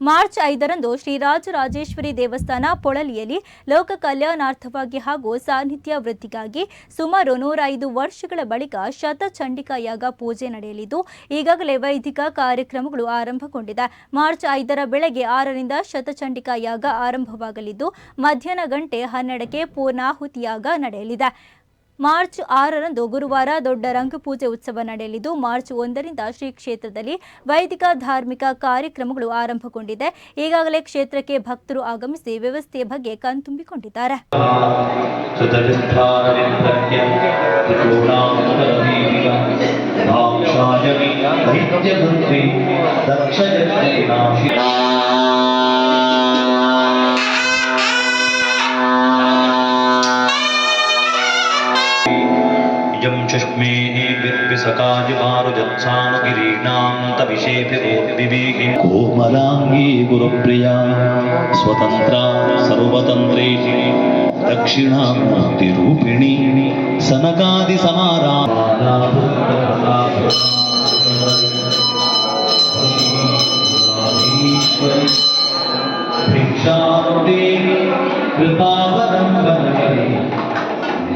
March ಐದರಂದು ಶ್ರೀರಾಜರಾಜೇಶ್ವರಿ ದೇವಸ್ಥಾನ ಪೊಳಲಿಯಲ್ಲಿ ಲೋಕ ಕಲ್ಯಾಣಾರ್ಥವಾಗಿ ಹಾಗೂ ಸಾನ್ನಿಧ್ಯ ವೃದ್ಧಿಗಾಗಿ ಸುಮಾರು ನೂರ ಐದು ವರ್ಷಗಳ ಬಳಿಕ ಶತಚಂಡಿಕಾ ಯಾಗ ಪೂಜೆ ನಡೆಯಲಿದ್ದು, ಈಗಾಗಲೇ ವೈದಿಕ ಕಾರ್ಯಕ್ರಮಗಳು ಆರಂಭಗೊಂಡಿದೆ. ಮಾರ್ಚ್ ಐದರ ಬೆಳಗ್ಗೆ ಆರರಿಂದ ಶತಚಂಡಿಕಾ ಯಾಗ ಆರಂಭವಾಗಲಿದ್ದು, ಮಧ್ಯಾಹ್ನ ಗಂಟೆ ಹನ್ನೆರಡಕ್ಕೆ ಪೂರ್ಣಾಹುತಿಯಾಗ ನಡೆಯಲಿದೆ. ಮಾರ್ಚ್ ಆರರಂದು ಗುರುವಾರ ದೊಡ್ಡ ರಂಗಪೂಜೆ ಉತ್ಸವ ನಡೆಯಲಿದ್ದು, ಮಾರ್ಚ್ ಒಂದರಿಂದ ಶ್ರೀ ಕ್ಷೇತ್ರದಲ್ಲಿ ವೈದಿಕ ಧಾರ್ಮಿಕ ಕಾರ್ಯಕ್ರಮಗಳು ಆರಂಭಗೊಂಡಿದೆ. ಈಗಾಗಲೇ ಕ್ಷೇತ್ರಕ್ಕೆ ಭಕ್ತರು ಆಗಮಿಸಿ ವ್ಯವಸ್ಥೆಯ ಬಗ್ಗೆ ಕಣ್ತುಂಬಿಕೊಂಡಿದ್ದಾರೆ. इयं चष्मे विर्पिसकाजुपारुजत्सानुगिरीणां तविषेऽपि ओद्विवेहि कोमलाङ्गी गुरुप्रिया स्वतन्त्रा सर्वतन्त्रेषि दक्षिणामूर्तिरूपिणी सनकादिसमारा भिक्षामुदे कृपावरं वंदे